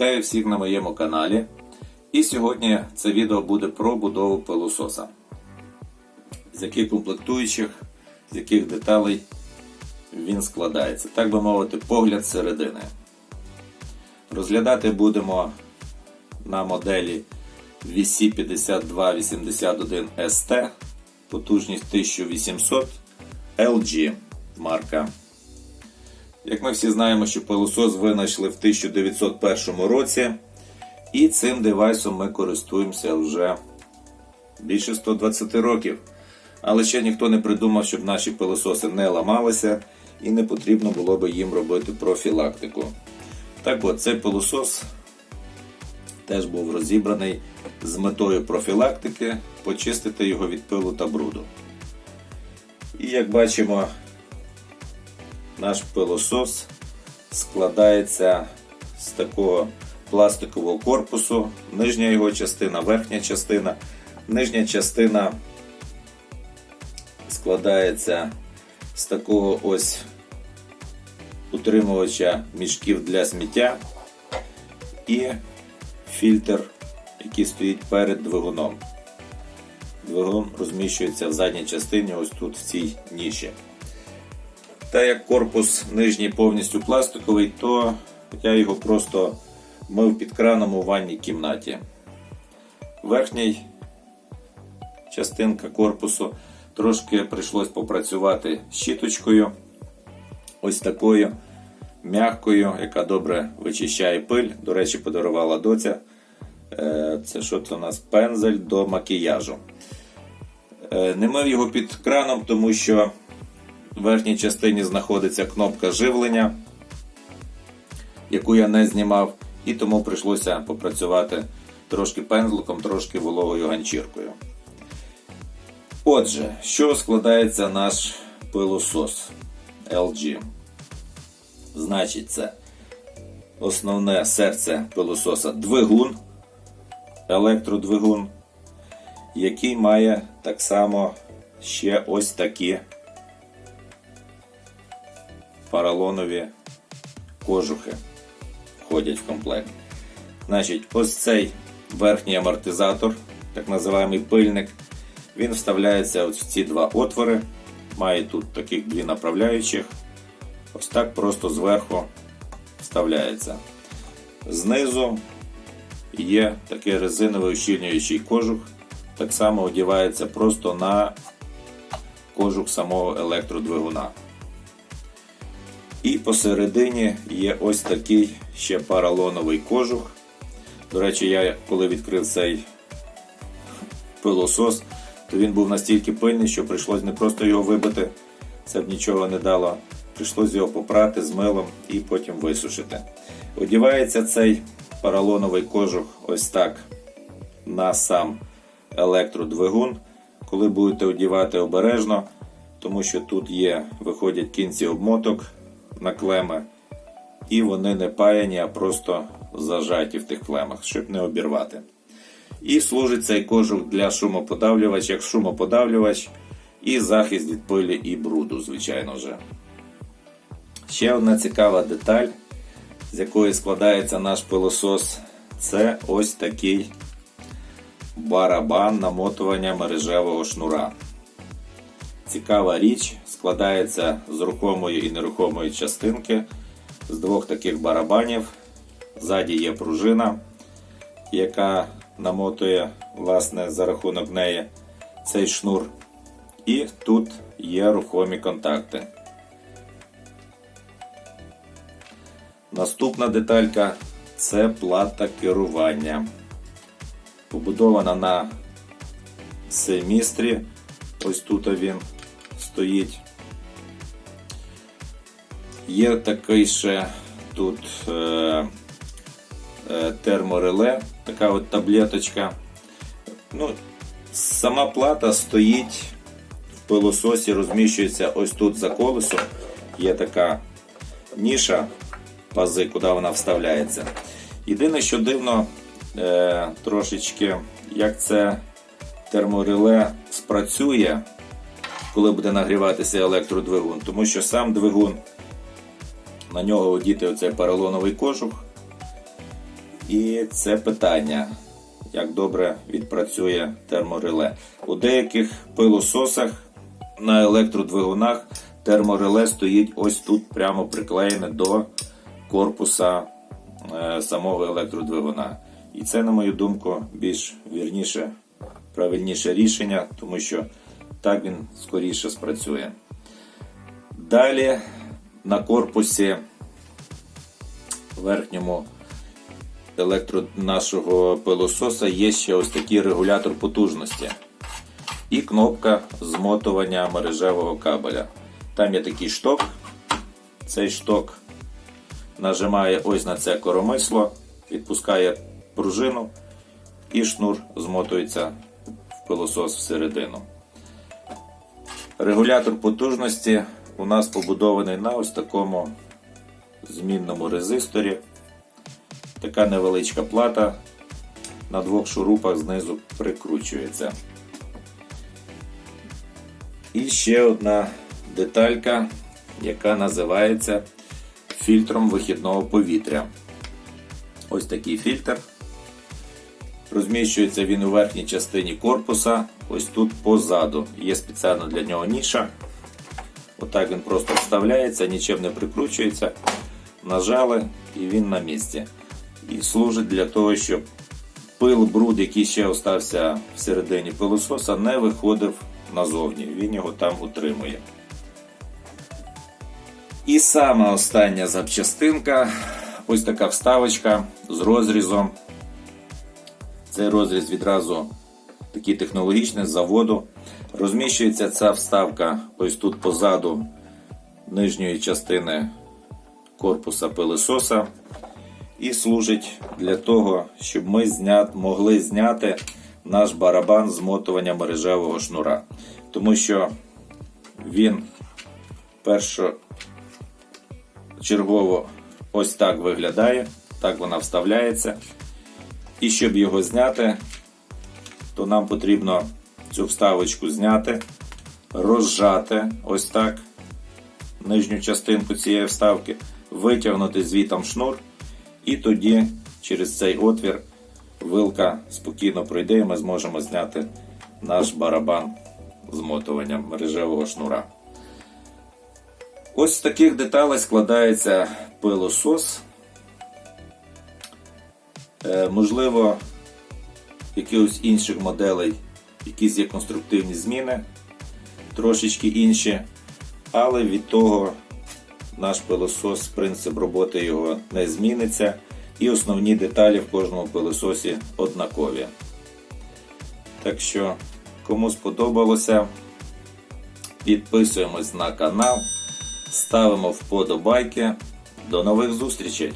Вітаю всіх на моєму каналі. І сьогодні це відео буде про будову пилососа. З яких комплектуючих, з яких деталей він складається. Так би мовити, погляд середини. Розглядати будемо на моделі VC5281ST, потужність 1800 LG марка. Як ми всі знаємо, що пилосос винайшли в 1901 році, і цим девайсом ми користуємося вже більше 120 років. Але ще ніхто не придумав, щоб наші пилососи не ламалися і не потрібно було би їм робити профілактику. Так от, цей пилосос теж був розібраний з метою профілактики почистити його від пилу та бруду. І як бачимо, наш пилосос складається з такого пластикового корпусу, нижня його частина, верхня частина. Нижня частина складається з такого ось утримувача мішків для сміття і фільтр, який стоїть перед двигуном. Двигун розміщується в задній частині, ось тут в цій ніші. Та як корпус нижній повністю пластиковий, то я його просто мив під краном у ванній кімнаті. Верхній частинка корпусу трошки прийшлось попрацювати щіточкою, ось такою м'якою, яка добре вичищає пиль. До речі, подарувала доця. Е, Це що це у нас пензель до макіяжу. Е, Не мив його під краном, тому що в верхній частині знаходиться кнопка живлення, яку я не знімав, і тому прийшлося попрацювати трошки пензликом, трошки вологою ганчіркою. Отже, що складається наш пилосос LG? Значить, це основне серце пилососа двигун, електродвигун, який має так само ще ось такі поролонові кожухи входять в комплект. Значить, ось цей верхній амортизатор, так називаємо пильник, він вставляється в ці два отвори. Має тут таких дві направляючих. Ось так просто зверху вставляється. Знизу є такий резиновий ущільнюючий кожух. Так само одівається просто на кожух самого електродвигуна. І посередині є ось такий ще паралоновий кожух. До речі, я коли відкрив цей пилосос, то він був настільки пильний, що прийшлось не просто його вибити, це б нічого не дало. Прийшлось його попрати з милом і потім висушити. Одівається цей паралоновий кожух ось так на сам електродвигун. Коли будете одівати обережно, тому що тут є, виходять кінці обмоток на клеми, і вони не паяні, а просто зажаті в тих клемах, щоб не обірвати. І служить цей кожух для шумоподавлювач, як шумоподавлювач і захист від пилі і бруду, звичайно же. Ще одна цікава деталь, з якої складається наш пилосос, це ось такий барабан намотування мережевого шнура. Цікава річ складається з рухомої і нерухомої частинки з двох таких барабанів. Ззаді є пружина, яка намотує власне, за рахунок неї цей шнур. І тут є рухомі контакти. Наступна деталька це плата керування. Побудована на семістрі. Ось тут він стоїть. Є такий ще тут е, е, термореле, така от таблеточка. Ну, Сама плата стоїть в пилососі, розміщується ось тут за колесом. Є така ніша пази, куди вона вставляється. Єдине, що дивно е, трошечки, як це термореле спрацює, коли буде нагріватися електродвигун, тому що сам двигун на нього одіти оцей поролоновий кожух. І це питання, як добре відпрацює термореле. У деяких пилососах на електродвигунах термореле стоїть ось тут прямо приклеєне до корпуса е, самого електродвигуна. І це, на мою думку, більш вірніше, правильніше рішення, тому що так він скоріше спрацює. Далі на корпусі верхньому електро нашого пилососа є ще ось такий регулятор потужності і кнопка змотування мережевого кабеля. Там є такий шток. Цей шток нажимає ось на це коромисло, відпускає пружину і шнур змотується в пилосос всередину. Регулятор потужності у нас побудований на ось такому змінному резисторі. Така невеличка плата на двох шурупах знизу прикручується. І ще одна деталька, яка називається фільтром вихідного повітря. Ось такий фільтр. Розміщується він у верхній частині корпуса, ось тут позаду. Є спеціально для нього ніша. Отак він просто вставляється, нічим не прикручується. Нажали і він на місці. І служить для того, щоб пил, бруд, який ще остався всередині пилососа, не виходив назовні. Він його там утримує. І сама остання запчастинка ось така вставочка з розрізом. Цей розріз відразу такий технологічний з заводу. Розміщується ця вставка ось тут позаду нижньої частини корпуса пилососа і служить для того, щоб ми зня... могли зняти наш барабан змотування мережевого шнура. Тому що він першочергово ось так виглядає, так вона вставляється. І щоб його зняти, то нам потрібно цю вставочку зняти, розжати ось так нижню частинку цієї вставки, витягнути звітом шнур, і тоді через цей отвір вилка спокійно пройде, і ми зможемо зняти наш барабан змотування мережевого шнура. Ось з таких деталей складається пилосос. Е, можливо, якихось інших моделей, якісь є конструктивні зміни, трошечки інші, але від того наш пилосос, принцип роботи його не зміниться, і основні деталі в кожному пилососі однакові. Так що, кому сподобалося, підписуємось на канал, ставимо вподобайки. До нових зустрічей!